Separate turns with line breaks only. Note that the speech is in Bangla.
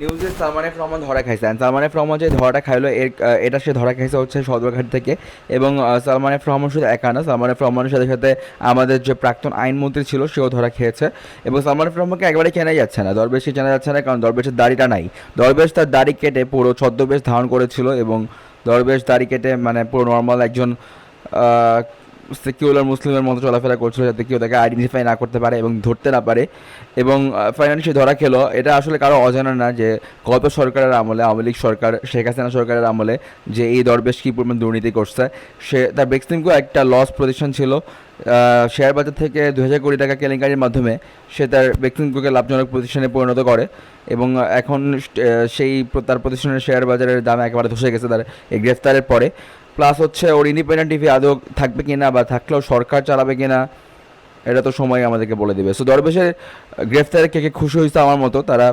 নিউজে সালমান এফ রহমান ধরা খাইছে। সালমান এফ রহমান যে ধরাটা খাইলো, এর এটা সে ধরা খাইছে হচ্ছে সদরঘাট থেকে। এবং সালমান এফ রহমান শুধু একা না সালমান এফ রহমানের সাথে সাথে আমাদের যে প্রাক্তন আইনমন্ত্রী ছিল, সেও ধরা খেয়েছে। এবং সালমান এফ রহমানকে একেবারে চেনা যাচ্ছে না। দরবেশকে চেনা যাচ্ছে না, কারণ দরবেশের দাড়িটা নাই। দরবেশ তার দাড়ি কেটে পুরো ছদ্মবেশ ধারণ করেছিল এবং দরবেশ দাড়ি কেটে মানে পুরো নর্মাল একজন সেকিউলার মুসলিমের মতো চলাফেরা করছিল যাতে কেউ তাকে আইডেন্টিফাই না করতে পারে এবং ধরতে না পারে। এবং ফাইনালি সে ধরা খেলো। এটা আসলে কারও অজানা না যে গত সরকারের আমলে, আওয়ামী লীগ সরকার, শেখ হাসিনা সরকারের আমলে যে এই দরবেশ কী পরিমাণ দুর্নীতি করছে, সে, তার বেক্সিমকো একটা লস প্রতিষ্ঠান ছিল। শেয়ার বাজার থেকে দু হাজার কোটি টাকা কেলেঙ্কারির মাধ্যমে সে তার বেক্সিমকোকে লাভজনক প্রতিষ্ঠানে পরিণত করে এবং এখন সেই, তার প্রতিষ্ঠানের শেয়ার বাজারের দাম একেবারে ধসে গেছে, তার এই গ্রেফতারের পরে। প্লাস হচ্ছে ওর ইন্ডিপেন্ডেন্ট টিভি আদৌ থাকবে কি না বা থাকলেও সরকার চালাবে কি না এটা তো সময় আমাদেরকে বলে দেবে। সো দরবেশের গ্রেফতারে কে কে খুশি হয়েছে আমার মতো, তারা